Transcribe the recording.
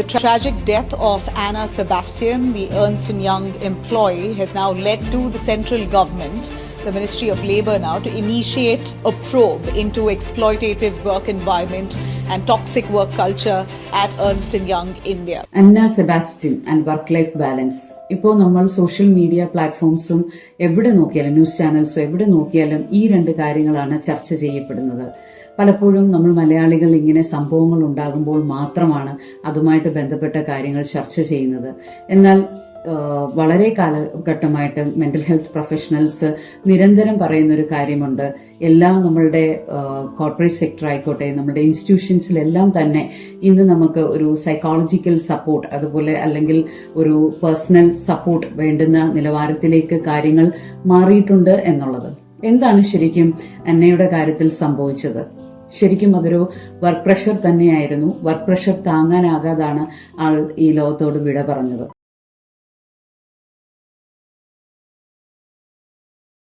The tragic death of Anna Sebastian, the Ernst & Young employee, has now led to the central government, the Ministry of Labour now, to initiate a probe into exploitative work environment and toxic work culture at Ernst Young India. Anna Sebastian and work-life balance. ഇപ്പോൾ നമ്മൾ social media പ്ലാറ്റ്ഫോംസും എവിടെ നോക്കിയാലും news ചാനൽസും എവിടെ നോക്കിയാലും ഈ രണ്ട് കാര്യങ്ങളാണ് ചർച്ച ചെയ്യപ്പെടുന്നത് പലപ്പോഴും നമ്മൾ മലയാളികൾ ഇങ്ങനെ സംഭവങ്ങൾ ഉണ്ടാകുമ്പോൾ മാത്രമാണ് അതുമായിട്ട് ബന്ധപ്പെട്ട കാര്യങ്ങൾ ചർച്ച ചെയ്യുന്നത് എന്നാൽ വളരെ കാലഘട്ടമായിട്ട് മെന്റൽ ഹെൽത്ത് പ്രൊഫഷണൽസ് നിരന്തരം പറയുന്ന ഒരു കാര്യമുണ്ട്. എല്ലാ നമ്മളുടെ കോർപ്പറേറ്റ് സെക്ടർ ആയിക്കോട്ടെ നമ്മുടെ ഇൻസ്റ്റിറ്റ്യൂഷൻസിലെല്ലാം തന്നെ ഇന്ന് നമുക്ക് ഒരു സൈക്കോളജിക്കൽ സപ്പോർട്ട് അതുപോലെ അല്ലെങ്കിൽ ഒരു പേഴ്സണൽ സപ്പോർട്ട് വേണ്ടുന്ന നിലവാരത്തിലേക്ക് കാര്യങ്ങൾ മാറിയിട്ടുണ്ട് എന്നുള്ളത്. എന്താണ് ശരിക്കും അന്നയുടെ കാര്യത്തിൽ സംഭവിച്ചത്? ശരിക്കും അതൊരു വർക്ക് പ്രഷർ തന്നെയായിരുന്നു. വർക്ക് പ്രഷർ താങ്ങാനാകാതാണ് ആൾ ഈ ലോകത്തോട് വിട പറഞ്ഞത്.